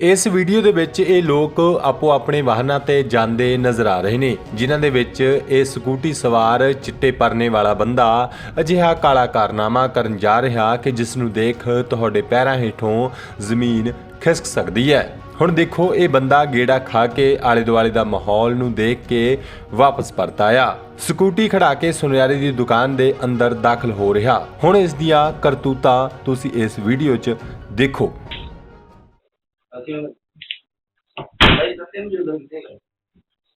ਇਸ ਵੀਡੀਓ ਦੇ ਵਿੱਚ ਇਹ ਲੋਕ ਆਪੋ ਆਪਣੇ ਵਾਹਨਾਂ ਤੇ ਜਾਂਦੇ ਨਜ਼ਰ ਆ ਰਹੇ ਨੇ, ਜਿਨ੍ਹਾਂ ਦੇ ਵਿੱਚ ਇਹ ਸਕੂਟੀ ਸਵਾਰ ਚਿੱਟੇ ਪਰਨੇ ਵਾਲਾ ਬੰਦਾ ਅਜਿਹਾ ਕਾਲਾ ਕਾਰਨਾਮਾ ਕਰਨ ਜਾ ਰਿਹਾ ਕਿ ਜਿਸ ਨੂੰ ਦੇਖ ਤੁਹਾਡੇ ਪੈਰਾਂ ਹੇਠੋਂ ਜ਼ਮੀਨ ਖਿਸਕ ਸਕਦੀ ਹੈ। ਹੁਣ ਦੇਖੋ, ਇਹ ਬੰਦਾ ਗੇੜਾ ਖਾ ਕੇ ਆਲੇ ਦੁਆਲੇ ਦਾ ਮਾਹੌਲ ਨੂੰ ਦੇਖ ਕੇ ਵਾਪਸ ਪਰਤ ਆਇਆ ਸਕੂਟੀ ਖੜਾ ਕੇ ਸੁਨਿਆਰੇ ਦੀ ਦੁਕਾਨ ਦੇ ਅੰਦਰ ਦਾਖਲ ਹੋ ਰਿਹਾ। ਹੁਣ ਇਸ ਦੀਆਂ ਕਰਤੂਤਾਂ ਤੁਸੀਂ ਇਸ ਵੀਡੀਓ 'ਚ ਦੇਖੋ। ਅਸੀਂ ਭਾਈ ਸਤਿਅਮ ਜੀ ਕਿੱਥੇ ਗਏ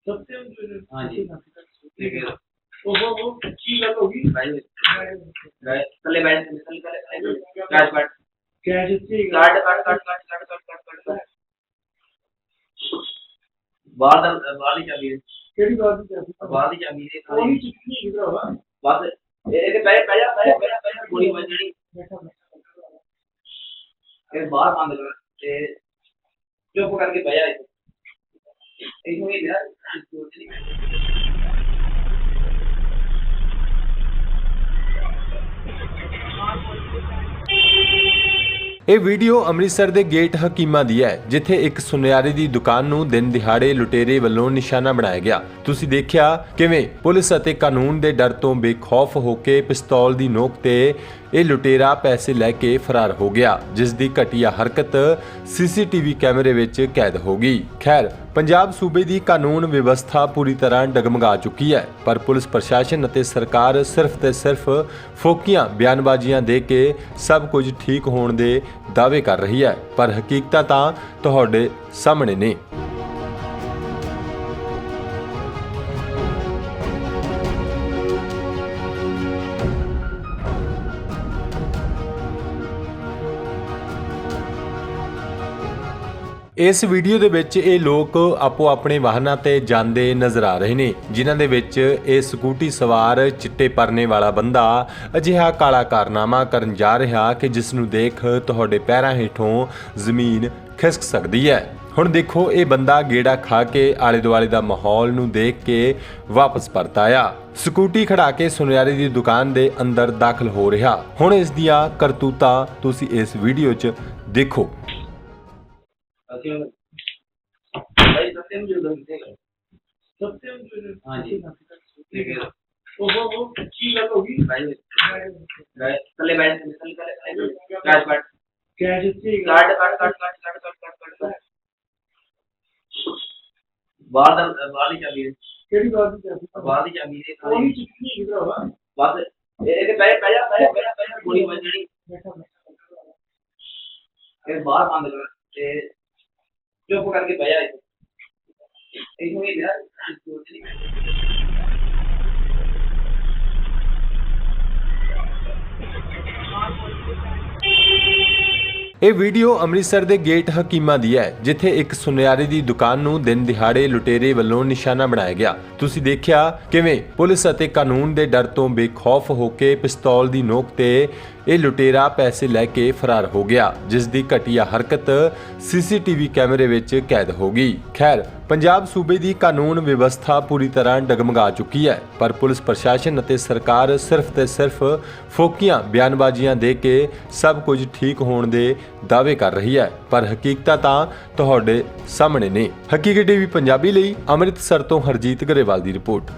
ਸਤਿਅਮ ਜੀ ਹੈ। ਉਹ ਉਹ ਕੀ ਗੱਲ ਹੋ ਗਈ? ਭਾਈ ਕੱਲੇ ਬੈਠ ਕੇ ਨਿਕਲ ਕੱਲੇ ਕਾਟ ਕਾਟ ਕੈਸ਼ ਇੱਥੇ ਕਾਟ ਕਾਟ ਕਾਟ ਕਾਟ ਕਾਟ ਕਾਟ ਕਾਟ ਕਾਟ ਬਾਹਰ ਦਾ ਬਾਹਰ ਹੀ ਚਾਬੀ ਹੈ। ਕਿਹੜੀ ਬਾਤ ਦੀ ਚਾਬੀ? ਬਾਹਰ ਦੀ ਚਾਬੀ ਹੈ ਨਹੀਂ ਚਿੱਠੀ ਨਹੀਂ ਭਰਾਵਾ ਬਸ ਇਹ ਇਹ ਪੈ ਪੈ ਜਾ ਪੈ ਜਾ ਪੈ ਜਾ, ਪੈ ਜਾ। ਗੋਲੀ ਵੱਜਣੀ ਬੈਠਾ ਬੈਠਾ। ਇਹ ਬਾਹਰ ਬੰਦ ਕਰ ਤੇ ਚੁੱਪ ਕਰਕੇ ਬਹਿ ਜਾ ਇੱਥੇ। ਇਹਨੂੰ ਹੀ ਯਾਰ ਸੋਚ ਨਹੀਂ ਇਹ ਵੀਡੀਓ ਅੰਮ੍ਰਿਤਸਰ ਦੇ ਗੇਟ ਹਕੀਮਾ ਦੀ ਹੈ, ਜਿੱਥੇ ਇੱਕ ਸੁਨਿਆਰੇ ਦੀ ਦੁਕਾਨ ਨੂੰ ਦਿਨ ਦਿਹਾੜੇ ਲੁਟੇਰੇ ਵੱਲੋਂ ਨਿਸ਼ਾਨਾ ਬਣਾਇਆ ਗਿਆ। ਤੁਸੀਂ ਦੇਖਿਆ ਕਿਵੇਂ ਪੁਲਿਸ ਅਤੇ ਕਾਨੂੰਨ ਦੇ ਡਰ ਤੋਂ ਬੇਖੌਫ ਹੋ ਕੇ ਪਿਸਤੌਲ ਦੀ ਨੋਕ ਤੇ ਇਹ ਲੁਟੇਰਾ ਪੈਸੇ ਲੈ ਕੇ ਫਰਾਰ ਹੋ ਗਿਆ ਜਿਸ ਦੀ ਘਟੀਆ ਹਰਕਤ ਸੀਸੀਟੀਵੀ ਕੈਮਰੇ ਵਿੱਚ ਕੈਦ ਹੋ ਗਈ। ਖੈਰ, ਪੰਜਾਬ ਸੂਬੇ ਦੀ ਕਾਨੂੰਨ ਵਿਵਸਥਾ ਪੂਰੀ ਤਰ੍ਹਾਂ ਡਗਮਗਾ ਚੁੱਕੀ ਹੈ, ਪਰ ਪੁਲਿਸ ਪ੍ਰਸ਼ਾਸਨ ਅਤੇ ਸਰਕਾਰ ਸਿਰਫ ਤੇ ਸਿਰਫ ਫੋਕੀਆਂ ਬਿਆਨਬਾਜ਼ੀਆਂ ਦੇ ਕੇ ਸਭ ਕੁਝ ਠੀਕ ਹੋਣ ਦੇ ਦਾਅਵੇ ਕਰ ਰਹੀ ਹੈ, ਪਰ ਹਕੀਕਤਾਂ ਤਾਂ ਤੁਹਾਡੇ ਸਾਹਮਣੇ ਨੇ। ਇਸ ਵੀਡੀਓ ਦੇ ਵਿੱਚ ਇਹ ਲੋਕ ਆਪੋ ਆਪਣੇ ਵਾਹਨਾਂ ਤੇ ਜਾਂਦੇ ਨਜ਼ਰ ਆ ਰਹੇ ਨੇ, ਜਿਨ੍ਹਾਂ ਦੇ ਵਿੱਚ ਇਹ ਸਕੂਟੀ ਸਵਾਰ ਚਿੱਟੇ ਪਰਨੇ ਵਾਲਾ ਬੰਦਾ ਅਜਿਹਾ ਕਾਲਾ ਕਾਰਨਾਮਾ ਕਰਨ ਜਾ ਰਿਹਾ ਕਿ ਜਿਸ ਨੂੰ ਦੇਖ ਤੁਹਾਡੇ ਪੈਰਾਂ ਹੇਠੋਂ ਜ਼ਮੀਨ ਖਿਸਕ ਸਕਦੀ ਹੈ। ਹੁਣ ਦੇਖੋ, ਇਹ ਬੰਦਾ ਗੇੜਾ ਖਾ ਕੇ ਆਲੇ ਦੁਆਲੇ ਦਾ ਮਾਹੌਲ ਨੂੰ ਦੇਖ ਕੇ ਵਾਪਸ ਪਰਤ ਆਇਆ। ਸਕੂਟੀ ਖੜਾ ਕੇ ਸੁਨਿਆਰੇ ਦੀ ਦੁਕਾਨ ਦੇ ਅੰਦਰ ਦਾਖਲ ਹੋ ਰਿਹਾ। ਹੁਣ ਇਸ ਦੀਆਂ ਕਰਤੂਤਾਂ ਤੁਸੀਂ ਇਸ ਵੀਡੀਓ 'ਚ ਦੇਖੋ। ਅਸੀਂ ਭਾਈ ਸਤਿਅਮ ਜੀ ਉਦੋਂ ਕਿੱਥੇ ਗਏ ਸਤਿਅਮ ਜੀ ਹਾਂਜੀ। ਠੀਕ ਹੈ। ਉਹ ਉਹ ਕੀ ਗੱਲ ਹੋ ਗਈ। ਭਾਈ ਗਏ ਕੱਲੇ ਬੈਠ ਕੇ ਨਿਕਲ ਕੱਲੇ ਕਾਟ ਕਾਟ ਕੈਸ਼ ਇੱਥੇ ਕਾਟ ਕਾਟ ਕਾਟ ਕਾਟ ਕਾਟ ਕਾਟ ਕਾਟ ਕਾਟ ਬਾਹਰ ਦਾ ਬਾਹਰ ਹੀ। ਕਿਹੜੀ ਬਾਹਰ ਉਹ ਚਿੱਠੀ ਭਰਾਵਾ। ਬਸ ਗੋਲੀ ਵੱਜਣੀ ਇਹ ਬਾਹਰ ਬੰਦ ਕਰ ਚੁੱਪ ਕਰਕੇ ਬਹਿ ਜਾ ਇੱਥੇ। ਇਹਨੂੰ ਹੀ ਯਾਰ ਇਹ ਵੀਡੀਓ ਅੰਮ੍ਰਿਤਸਰ ਦੇ ਗੇਟ ਹਕੀਮਾ ਦੀ ਹੈ, ਜਿੱਥੇ ਇੱਕ ਸੁਨਿਆਰੇ ਦੀ ਦੁਕਾਨ ਨੂੰ ਦਿਨ ਦਿਹਾੜੇ ਲੁਟੇਰੇ ਵੱਲੋਂ ਨਿਸ਼ਾਨਾ ਬਣਾਇਆ ਗਿਆ। ਤੁਸੀਂ ਦੇਖਿਆ ਕਿਵੇਂ ਪੁਲਿਸ ਅਤੇ ਕਾਨੂੰਨ ਦੇ ਡਰ ਤੋਂ ਬੇਖੌਫ ਹੋ ਕੇ ਪਿਸਤੌਲ ਦੀ ਨੋਕ ਤੇ ਇਹ ਲੁਟੇਰਾ ਪੈਸੇ ਲੈ ਕੇ ਫਰਾਰ ਹੋ ਗਿਆ, ਜਿਸ ਦੀ ਘਟੀਆ ਹਰਕਤ ਸੀਸੀਟੀਵੀ ਕੈਮਰੇ ਵਿੱਚ ਕੈਦ ਹੋ ਗਈ। ਖੈਰ ਪੰਜਾਬ ਸੂਬੇ ਦੀ ਕਾਨੂੰਨ ਵਿਵਸਥਾ ਪੂਰੀ ਤਰ੍ਹਾਂ ਡਗਮਗਾ ਚੁੱਕੀ ਹੈ, ਪਰ ਪੁਲਿਸ ਪ੍ਰਸ਼ਾਸਨ ਅਤੇ ਸਰਕਾਰ ਸਿਰਫ ਤੇ ਸਿਰਫ ਫੋਕੀਆਂ ਬਿਆਨਬਾਜ਼ੀਆਂ ਦੇ ਕੇ ਸਭ ਕੁਝ ਠੀਕ ਹੋਣ ਦੇ ਦਾਅਵੇ ਕਰ ਰਹੀ ਹੈ, ਪਰ ਹਕੀਕਤਾਂ ਤਾਂ ਤੁਹਾਡੇ ਸਾਹਮਣੇ ਨੇ। ਹਕੀਕਤ ਟੀਵੀ ਪੰਜਾਬੀ ਲਈ ਅੰਮ੍ਰਿਤਸਰ ਤੋਂ ਹਰਜੀਤ ਗਰੇਵਾਲ ਦੀ ਰਿਪੋਰਟ।